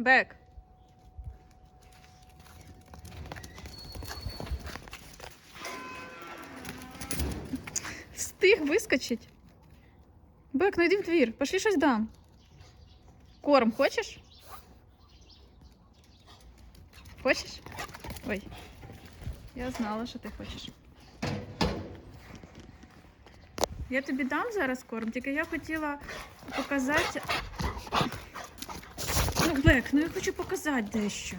Бек. Встиг вискочить. Бек, ну йди в двір, пошли щось дам. Корм хочеш? Хочеш? Ой. Я знала, що ти хочеш. Я тобі дам зараз корм, тільки я хотіла показати. Ну, Бек, ну я хочу показати дещо.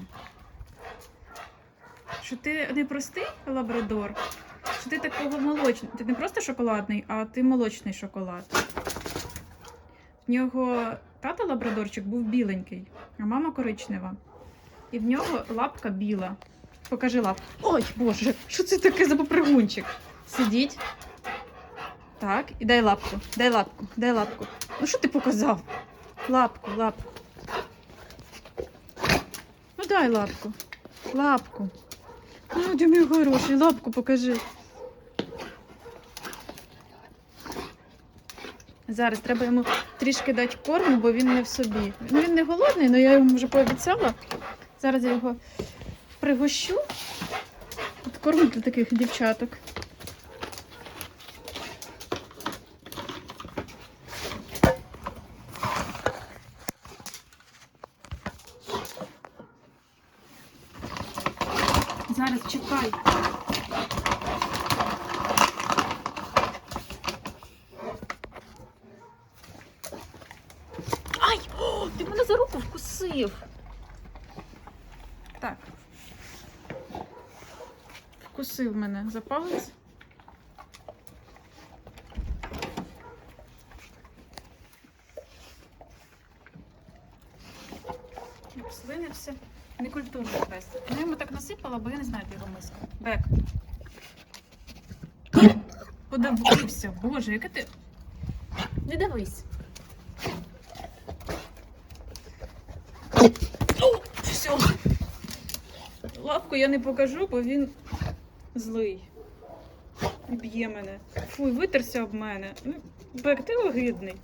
Що ти не простий лабрадор, що ти такого молочного. Ти не просто шоколадний, а ти молочний шоколад. В нього тато лабрадорчик був біленький, а мама коричнева. І в нього лапка біла. Покажи лапку. Ой, боже, що це таке за попригунчик? Сидіть. Так, і дай лапку, дай лапку, дай лапку. Ну що ти показав? Лапку, лапку. Дай лапку. Лапку. Ну, мій хороший, лапку покажи. Зараз треба йому трішки дати корму, бо він не в собі. Ну він не голодний, але я йому вже пообіцяла. Зараз я його пригощу. От корм для таких дівчаток. Зараз чекай. Ай! О, ти мене за руку вкусив. Так. Вкусив мене за палець. Обслинився. Некультурний пес. Ну, я йому так насипала, бо я не знаю, де його миска. Бек. Подивився, боже, яке ти. Не дивись. О, все. Лапку я не покажу, бо він злий. Б'є мене. Фуй, витерся об мене. Ну, Бек, ти огидний.